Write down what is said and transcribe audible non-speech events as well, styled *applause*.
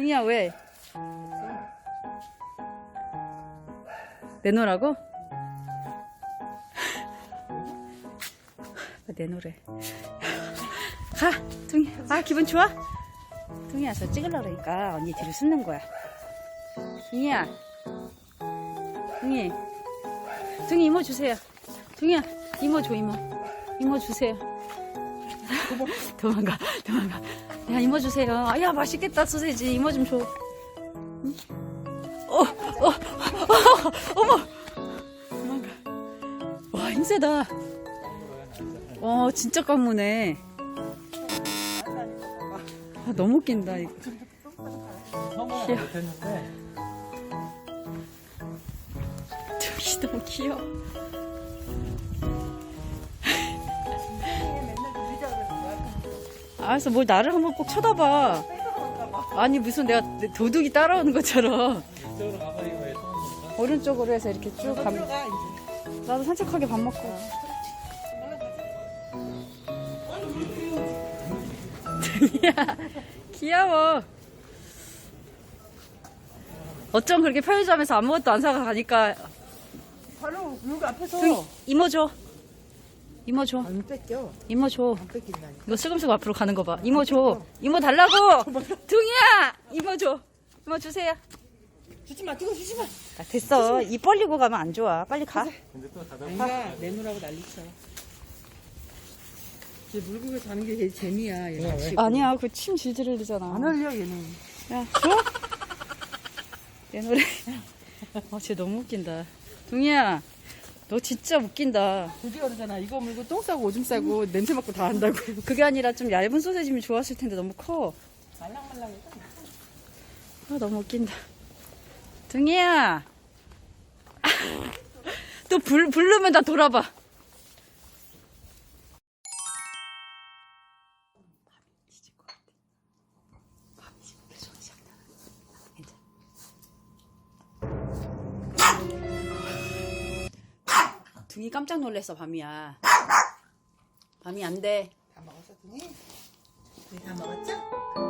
둥이야 왜? 내놓으라고? 내놓으래. 가, 둥이. 아 기분 좋아? 둥이야 저 찍으려 그러니까 언니 뒤로 숨는 거야. 둥이야. 둥이. 둥이 이모 주세요. 둥이야 이모 줘 이모. 이모 주세요. *laughs* 도망가 도망가. 야 이모 주세요. 아 야 맛있겠다 소세지 이모 좀 줘. 응? 어, 어, 어, 어머. 도망가. 와 힘세다. 와 진짜 깡무네. 아, 너무 웃긴다 이거. 못했는데 둘이 너무 귀여워. *laughs* 알았어, 뭘 나를 한번 꼭 쳐다봐. 아니, 무슨 내가 도둑이 따라오는 것처럼. 이쪽으로 가봐 이거 왜 성공 못 오른쪽으로 해서 이렇게 쭉 가면. 나도 산책하게 밥 먹고. 야, *laughs* 귀여워. 어쩜 그렇게 편의점에서 아무것도 안 사가 가니까 바로 여기 앞에서 이모 줘. 이모 줘. 안 뺏겨. 이모 줘. 안 뺏긴다니. 이거 슬금슬금 앞으로 가는 거 봐. 이모 줘. 이모 달라고. *laughs* 둥이야. 이모 줘. 이모 주세요. 주지 마, 뜨거 주지 마. 아, 됐어. 입 벌리고 가면 안 좋아. 빨리 가. 근데 또 다들 뭔가 내놓으라고 난리쳐. 쟤 물고기 자는 게 제일 재미야. 얘 왜? 아니야. 그 침 질질 흘리잖아. 안 흘려 얘는. 야, 줘. 내 노래. 아, *laughs* 쟤 너무 웃긴다. 둥이야. 너 진짜 웃긴다. 드디어 그러잖아. 이거 물고 똥 싸고 오줌 싸고 냄새 맡고 다 한다고. *laughs* 그게 아니라 좀 얇은 소세지면 좋았을 텐데 너무 커. 말랑말랑해. 아, 너무 웃긴다. 등이야. 또 불, 부르면 다 돌아봐. 둥이 깜짝 놀랐어, 밤이야. 밤이 안 돼. 다 먹었어, 둥이? 다 먹었죠?